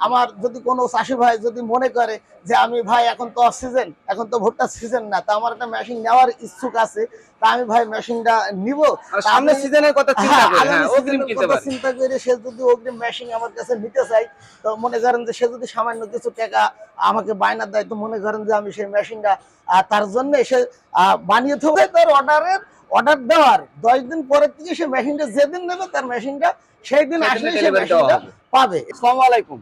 আমার যদি কোনো চাষি ভাই যদি মনে করে যে আমি ভাই এখন তো অফ সিজন এখন তো ভুট্টা সিজন না তা আমার একটা মেশিন নেওয়ার ইচ্ছুক আছে তা আমি ভাই মেশিনটা নিব। সামনে সিজনের কথা চিন্তা হ্যাঁ, করে হ্যাঁ চিন্তা করে সে যদি অগ্রিম মেশিন আমার কাছে নিতে চাই তো মনে করেন যে সে যদি সামান্য কিছু টাকা আমাকে বায়না দেয় তো মনে করেন যে আমি সেই মেশিনটা তার জন্য সে বানিয়ে থাকবে তার অর্ডারের অর্ডার দেওয়ার। দশ দিন পরের থেকে সে মেশিনটা যেদিন নেবে তার মেশিনটা সেই দিন আসলে সে মেশিনটা পাবে। আসসালামু আলাইকুম।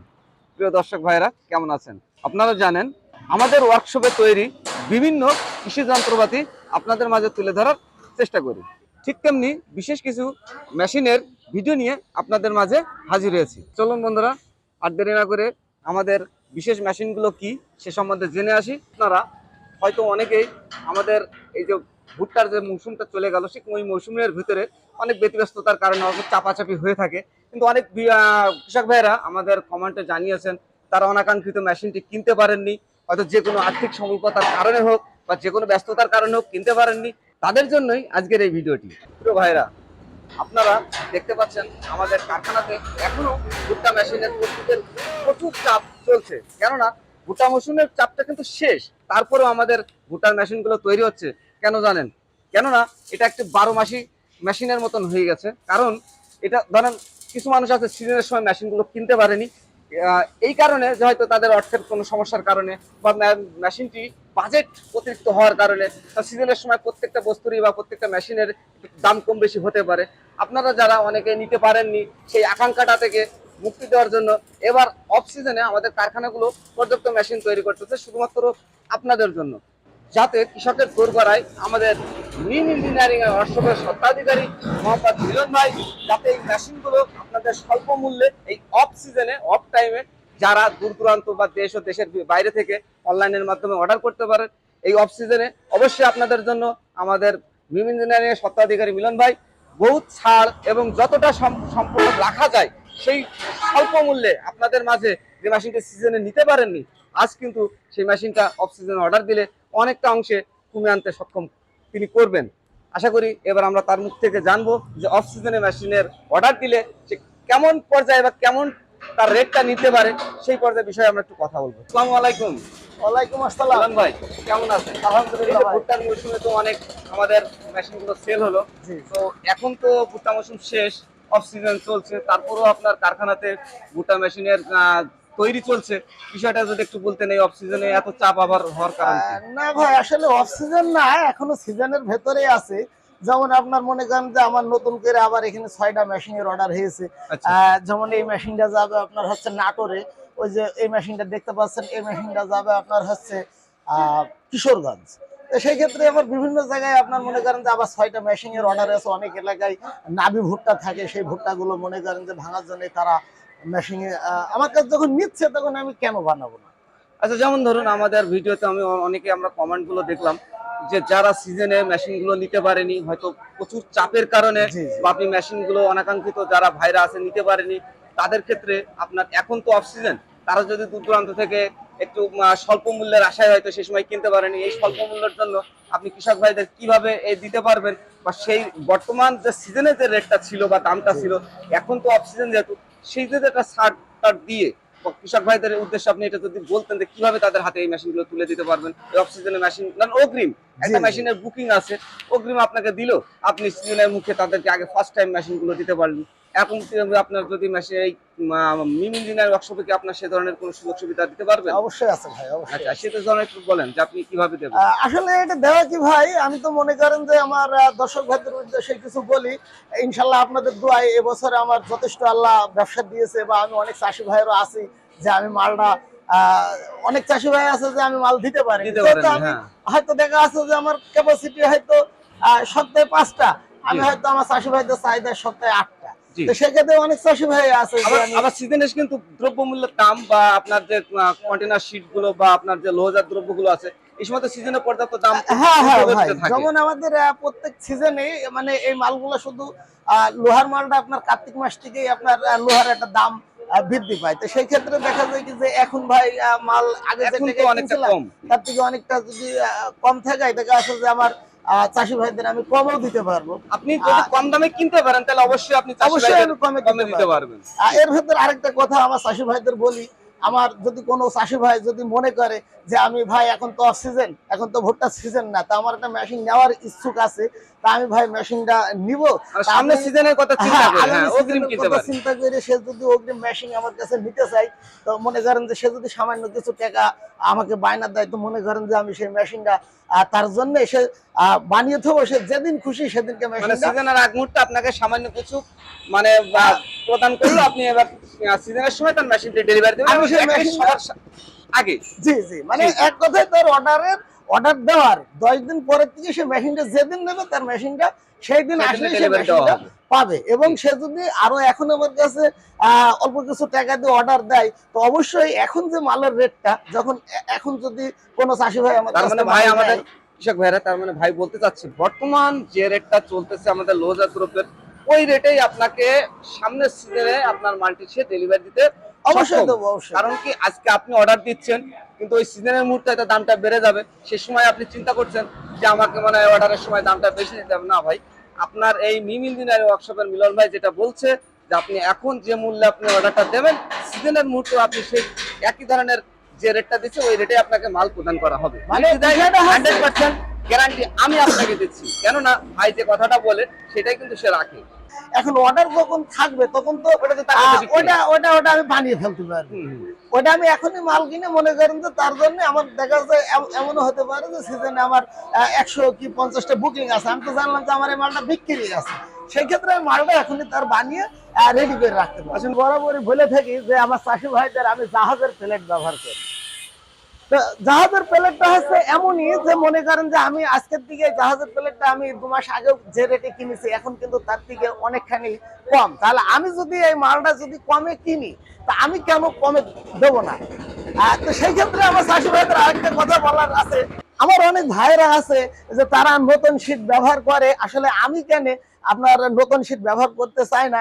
প্রিয় দর্শক ভাইরা কেমন আছেন? আপনারা জানেন, আমাদের ওয়ার্কশপে তৈরি বিভিন্ন কৃষি যন্ত্রপাতি আপনাদের মাঝে তুলে ধরার চেষ্টা করি। ঠিক তেমনি বিশেষ কিছু মেশিনের ভিডিও নিয়ে আপনাদের মাঝে হাজির হয়েছি। চলুন বন্ধুরা, আর দেরি না করে আমাদের বিশেষ মেশিনগুলো কি, সে সম্বন্ধে জেনে আসি। আপনারা হয়তো অনেকেই আমাদের এই যে ভুট্টার যে মৌসুমটা চলে গেল, ঠিক ওই মৌসুমের ভিতরে অনেক ব্যতিব্যস্ততার কারণে অনেক চাপাচাপি হয়ে থাকে। কিন্তু অনেক কৃষক ভাইয়েরা আমাদের কমেন্টে জানিয়েছেন, তারা অনাকাঙ্ক্ষিত মেশিনটি কিনতে পারেননি। হয়তো যে কোনো আর্থিক স্বল্পতার কারণে হোক বা যে কোনো ব্যস্ততার কারণে হোক কিনতে পারেননি। তাদের জন্যই আজকের এই ভিডিওটি। প্রিয় ভাইরা আপনারা দেখতে পাচ্ছেন আমাদের কারখানাতে এখনও ভুট্টা মেশিনের প্রস্তুতের প্রচুর চাপ চলছে। কেননা ভুট্টা মেশিনের চাপটা কিন্তু শেষ। তারপরেও আমাদের ভুট্টার মেশিনগুলো তৈরি হচ্ছে। কেন জানেন? কেননা এটা একটি বারো মাসি মেশিনের মতন হয়ে গেছে। কারণ এটা, ধরেন, কিছু মানুষ আছে সিজনের সময় মেশিনগুলো কিনতে পারেনি। এই কারণে যে হয়তো তাদের অর্থের কোনো সমস্যার কারণে বা মেশিনটি বাজেট অতিরিক্ত হওয়ার কারণে সিজনের সময় প্রত্যেকটা বস্তুরই বা প্রত্যেকটা মেশিনের দাম কম বেশি হতে পারে। আপনারা যারা অনেকে নিতে পারেননি, সেই আকাঙ্ক্ষাটা থেকে মুক্তি দেওয়ার জন্য এবার অফ সিজনে আমাদের কারখানাগুলো পর্যাপ্ত মেশিন তৈরি করতেছে, শুধুমাত্র আপনাদের জন্য। যাতে কৃষকের দোরগড়ায় আমাদের মিন ইঞ্জিনিয়ারিং এর অর্শকের স্বত্বাধিকারী মোহাম্মদ মিলন ভাই, যাতে এই মেশিনগুলো আপনাদের স্বল্প মূল্যে এই অফ সিজনে অফ টাইমে যারা দূর দূরান্ত বা দেশ ও দেশের বাইরে থেকে অনলাইনের মাধ্যমে অর্ডার করতে পারেন, এই অফ সিজনে অবশ্যই আপনাদের জন্য আমাদের মিম ইঞ্জিনিয়ারিং এর স্বত্বাধিকারী মিলন ভাই, বহুত ছাড় এবং যতটা সম- সম্পূর্ণ রাখা যায়, সেই স্বল্প মূল্যে আপনাদের মাঝে যে মেশিনটা সিজনে নিতে পারেননি, আজ কিন্তু সেই মেশিনটা অফ সিজনে অর্ডার দিলে অনেকটা অংশে কমে আনতে সক্ষম তিনি করবেন। আশা করি এবার আমরা তার মুখ থেকে জানব যে অফ সিজনে মেশিনের অর্ডার দিলে সে কেমন পর্যায়ে বা কেমন তার রেটটা নিতে পারে সেই পর্যায়ে বিষয়ে আমরা একটু কথা বলব। আসসালামু আলাইকুম। ওয়ালাইকুম আসসালাম। ভাই কেমন আছেন? আলহামদুলিল্লাহ। ভুট্টার মৌসুমে তো অনেক আমাদের মেশিনগুলো সেল হলো। তো এখন তো ভুট্টা মৌসুম শেষ অফ সিজন চলছে তারপরেও আপনার কারখানাতে ভুট্টা মেশিনের তৈরি চলছে। বিষয়টা যদি একটু বলতেন এই অফ সিজনে এত চাপ আবার হওয়ার কারণ না ভাই আসলে অফ সিজন না এখনও সিজনের ভেতরে আছে। যেমন আপনার মনে করেন যে আমার নতুন করে আবার এখানে ছয়টা মেশিনের অর্ডার হয়েছে। আচ্ছা। যেমন এই মেশিনটা যাবে আপনার হচ্ছে নাটোরে। ওই যে এই মেশিনটা দেখতে পাচ্ছেন এই মেশিনটা যাবে আপনার হচ্ছে কিশোরগঞ্জ। তো সেই ক্ষেত্রে আবার বিভিন্ন জায়গায় আপনার মনে করেন যে আবার ছয়টা মেশিনের অর্ডার আছে। অনেক এলাকায় নাবি ভুট্টা থাকে সেই ভুট্টাগুলো মনে করেন যে ভাঙার জন্য তারা মেশিনে আমার কাছে যখন নিচ্ছে তখন আমি কেন বানাবো না আচ্ছা যেমন ধরুন আমাদের ভিডিওতে আমি অনেকে আমরা কমেন্টগুলো দেখলাম যে যারা সিজনে মেশিনগুলো নিতে পারেনি হয়তো প্রচুর চাপের কারণে। আপনি মেশিনগুলো অনাকাঙ্ক্ষিত যারা ভাইরা আছে নিতে পারেনি তাদের ক্ষেত্রে আপনার এখন তো অফ সিজন তারা যদি দূর দূরান্ত থেকে একটু স্বল্প মূল্যের আশায় হয়তো সেই সময় কিনতে পারেনি। এই স্বল্প মূল্যের জন্য আপনি কৃষক ভাইদের কীভাবে এই দিতে পারবেন? বা সেই বর্তমান যে সিজনে যে রেটটা ছিল বা দামটা ছিল এখন তো অফ সিজন যেহেতু সেই যে একটা ছাড় টাড় দিয়ে কৃষক ভাইদের উদ্দেশ্যে আপনি এটা যদি বলতেন যে কীভাবে তাদের হাতে এই মেশিনগুলো তুলে দিতে পারবেন? এই অফ সিজনের মেশিন না অগ্রিম। একটা। মেশিনের বুকিং আছে। অগ্রিম আপনাকে দিল। আপনি সিজনের মুখে তাদেরকে আগে ফার্স্ট টাইম মেশিনগুলো দিতে পারলেন। এখন আপনার যদি মেশিন এই মিম ইঞ্জিনিয়ার ওয়ার্কশপে কি আপনার সে ধরনের কোনো সুযোগ সুবিধা দিতে পারবেন? অবশ্যই আছে ভাই অবশ্যই আচ্ছা সেটা ধরনের বলেন যে আপনি কীভাবে দেবেন? আসলে এটা দেওয়া কি ভাই? আমি তো মনে করেন যে আমার দর্শক ভাইদের উদ্দেশ্যে কিছু বলি। ইনশাল্লাহ আপনাদের দোয়ায় এবছরে আমার যথেষ্ট আল্লাহ ব্যবসা দিয়েছে বা আমি অনেক চাষি ভাইয়েরও আছি যে আমি মালটা অনেক চাষি ভাই আছে যে আমি মাল দিতে পারি। হ্যাঁ। হয়তো দেখা আছে যে আমার ক্যাপাসিটি হয়তো সপ্তাহে পাঁচটা। আমি হয়তো আমার চাষি ভাইদের চাহিদা সপ্তাহে আটটা। তো সেক্ষেত্রে অনেক চাষি ভাই আছে আবার সিজনে কিন্তু দ্রব্যমূল্যের দাম বা আপনার যে কন্টেনার শিটগুলো বা আপনার যে লোহাজাত দ্রব্যগুলো আছে এই সময় সিজনে পর্যাপ্ত দাম হ্যাঁ হ্যাঁ উঠে ভাই। থাকে। যেমন আমাদের প্রত্যেক সিজনে মানে এই মালগুলো শুধু আহ, লোহার মালটা আপনার কার্তিক মাস থেকেই আপনার লোহার একটা দাম বৃদ্ধি পায়। তো সেই ক্ষেত্রে দেখা যায় কি যে এখন ভাই মাল আগে যে অনেকটা কম। তার থেকে অনেকটা যদি কম থাকে দেখা আসে যে আমার চাষি ভাইদের আমি কমও দিতে পারব। আপনি যদি কম দামে কিনতে পারেন তাহলে অবশ্যই আপনি অবশ্যই আমি কমে দিতে পারবেন। এর ভেতর আরেকটা কথা আমার চাষি ভাইদের বলি আমার যদি কোনো চাষি ভাই যদি মনে করে যে আমি ভাই এখন তো অফ সিজন এখন তো ভুট্টার সিজন না তা আমার একটা মেশিন নেওয়ার ইচ্ছুক আছে তা আমি ভাই মেশিনটা নিব। মানে আমি- সিজনের কথা চিন্তা হ্যাঁ, করে হ্যাঁ অগ্রিম কিনতে পারে চিন্তা করে সে যদি অগ্রিম মেশিন আমার কাছে নিতে চাই তো মনে করেন যে সে যদি সামান্য কিছু টাকা আমাকে বায়না দেয় তো মনে করেন যে আমি সেই মেশিনটা তার জন্য এসে বানিয়ে থাকব সে যেদিন খুশি সেদিনকে মানে সিজনের আগ মুহূর্তে আপনাকে সামান্য কিছু মানে প্রদান করল আপনি এবার সিজনের সময় তার মেশিনটি ডেলিভারি দেবেন। আমি সেই আগে। জি জি মানে এক কথায় তার অর্ডারের অর্ডার দেওয়ার দশ দিন পরের থেকে সে মেশিনটা যেদিন নেবে তার মেশিনটা সেই দিন আসলে সে মেশিনটা। পাবে। এবং সে যদি আরও এখন আমার কাছে অল্প কিছু টাকা দিয়ে অর্ডার দেয় তো অবশ্যই এখন যে মালের রেটটা যখন এখন যদি কোনো চাষি ভাই আমার মানে ভাই আমাদের কৃষক ভাইরা তার মানে ভাই বলতে চাচ্ছে বর্তমান যে রেটটা চলতেছে আমাদের লোজা গ্রুপের ওই রেটেই আপনাকে সামনের সিজনে আপনার মালটি সে ডেলিভারি দিতে অবশ্যই। দেবো অবশ্যই। কারণ কি আজকে আপনি অর্ডার দিচ্ছেন কিন্তু ওই সিজনের মুহূর্তে হয়তো দামটা বেড়ে যাবে। সে সময় আপনি চিন্তা করছেন যে আমাকে মানে অর্ডারের সময় দামটা বেশি দিতে হবে। না ভাই আপনার এই মিম ইঞ্জিনিয়ারিং ওয়ার্কশপের মিলন ভাই যেটা বলছে যে আপনি এখন যে মূল্যে আপনি অর্ডারটা দেবেন সিজনের মুহূর্তে আপনি সেই একই ধরনের যে রেটটা দিচ্ছে ওই রেটে আপনাকে মাল প্রদান করা হবে। মানে গ্যারান্টি আমি আপনাকে দিচ্ছি। কেননা ভাই যে কথাটা বলে সেটাই কিন্তু সে রাখে। এখন অর্ডার যখন থাকবে তখন তো ওটা। ওটা ওটা ওটা আমি বানিয়ে ফেলতে হুম। ওটা আমি এখনই মাল কিনে মনে করেন যে তার জন্য আমার দেখা যায় এমনও হতে পারে যে সিজনে আমার একশো কি পঞ্চাশটা বুকিং আছে। আমি তো জানলাম যে আমার এই মালটা বিক্রি আছে। সেই ক্ষেত্রে আমি মালটা এখনই তার বানিয়ে রেডি করে রাখতে পারি আসলে বরাবরই বলে থাকি যে আমার চাষি ভাইদের আমি জাহাজের প্লেট ব্যবহার করি। জাহাজের প্লেটটা হচ্ছে এমনই যে মনে করেন যে আমি আজকের দিকে জাহাজের প্লেটটা আমি দু মাস আগে যে রেটে কিনেছি, এখন কিন্তু তার থেকে অনেকখানি কম। তাহলে আমি যদি এই মালটা যদি কমে কিনি, তা আমি কেন কমে দেবো না? তো সেই ক্ষেত্রে আমার চাষি ভাইদের আরেকটা কথা বলার আছে। আমার অনেক ভাইরা আছে যে তারা নতুন শীট ব্যবহার করে। আসলে আমি কেন আপনার নতুন শীট ব্যবহার করতে চাই না?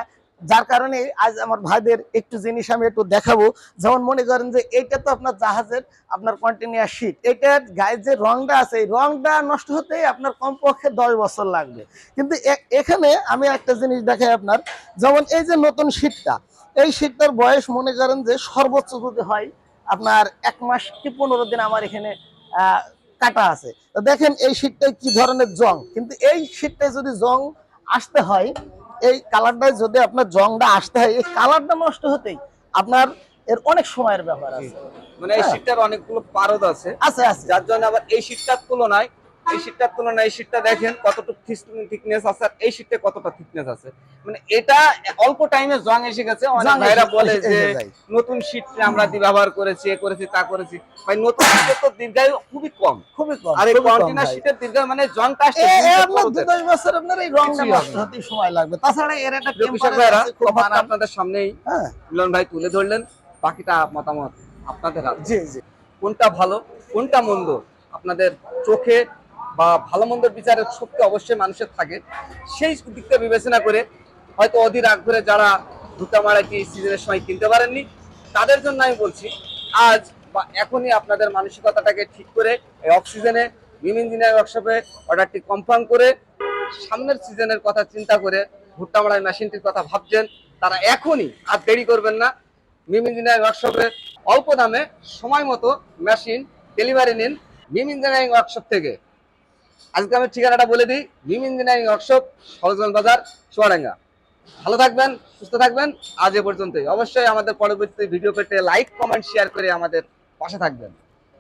যার কারণে আজ আমার ভাইদের একটু জিনিস আমি একটু দেখাবো। যেমন মনে করেন যে এইটা তো আপনার জাহাজের, আপনার কন্টিনিউয়াস শীট এটার গায়ে যে রংটা আছে, এই রংটা নষ্ট হতে আপনার কমপক্ষে দশ বছর লাগবে। কিন্তু এখানে আমি একটা জিনিস দেখাই আপনার। যেমন এই যে নতুন শীটটা এই শীটটার বয়স মনে করেন যে সর্বোচ্চ যদি হয়, আপনার এক মাস কি পনেরো দিন আমার এখানে কাটা আছে। দেখেন এই শীটটায় কি ধরনের জং। কিন্তু এই শীটটায় যদি জং আসতে হয় এই কালারটা যদি আপনার জংটা আসতে হয় এই কালারটা নষ্ট হতেই আপনার এর অনেক সময়ের ব্যাপার আছে। মানে এই শীতটার অনেকগুলো পারদ আছে। আছে আছে। যার জন্য আবার এই শীতটার তুলনায় এই শীটটার তুলনায় এই শীটটা দেখেন কতটুকু থিকনেস আছে আর এই শীটে কতটা থিকনেস আছে। মানে এটা অল্প টাইমে জং এসে গেছে অনেক ভাইরা বলে যে নতুন শীট আমরা ব্যবহার করেছি এ করেছি তা করেছি। ভাই নতুন শীটের তো দীর্ঘায়ু খুবই কম। খুবই কম আর এই কন্টিনিউয়াস শীটের দীর্ঘায়ু মানে আসতে এ আপনার পরতে। দু দশ বছর আপনার এই না। হতে সময় লাগবে। তাছাড়া এর একটা টেম্পারেচার খুব বানান আপনাদের সামনেই। হ্যাঁ। মিলন ভাই তুলে ধরলেন বাকিটা মতামত আপনাদের জি জি। কোনটা ভালো কোনটা মন্দ? আপনাদের চোখে বা ভালো মন্দ বিচারের শক্তি অবশ্যই মানুষের থাকে। সেই দিকটা বিবেচনা করে হয়তো অধীর আগ করে যারা দুটামারাটি সিজনের সময় কিনতে পারেননি, তাদের জন্য আমি বলছি, আজ বা এখনই আপনাদের মানসিকতাটাকে ঠিক করে এই অক্সিজেনে মিম ইঞ্জিনিয়ার ওয়ার্কশপে অর্ডারটি কনফার্ম করে সামনের সিজনের কথা চিন্তা করে ভুট্টা মেশিনটির কথা ভাবছেন, তারা এখনই আর দেরি করবেন না। মিম ইঞ্জিনিয়ারিং ওয়ার্কশপে অল্প দামে সময় মতো মেশিন ডেলিভারি নিন। মিম ইঞ্জিনিয়ারিং ওয়ার্কশপ থেকে। আজকে আমি ঠিকানাটা বলে দিই। ভীম ইঞ্জিনিয়ারিং ওয়ার্কশপ সরজগঞ্জ বাজার, চুয়াডাঙ্গা। ভালো থাকবেন, সুস্থ থাকবেন। আজ এ পর্যন্তই। অবশ্যই আমাদের পরবর্তী ভিডিও পেতে লাইক কমেন্ট শেয়ার করে আমাদের পাশে থাকবেন।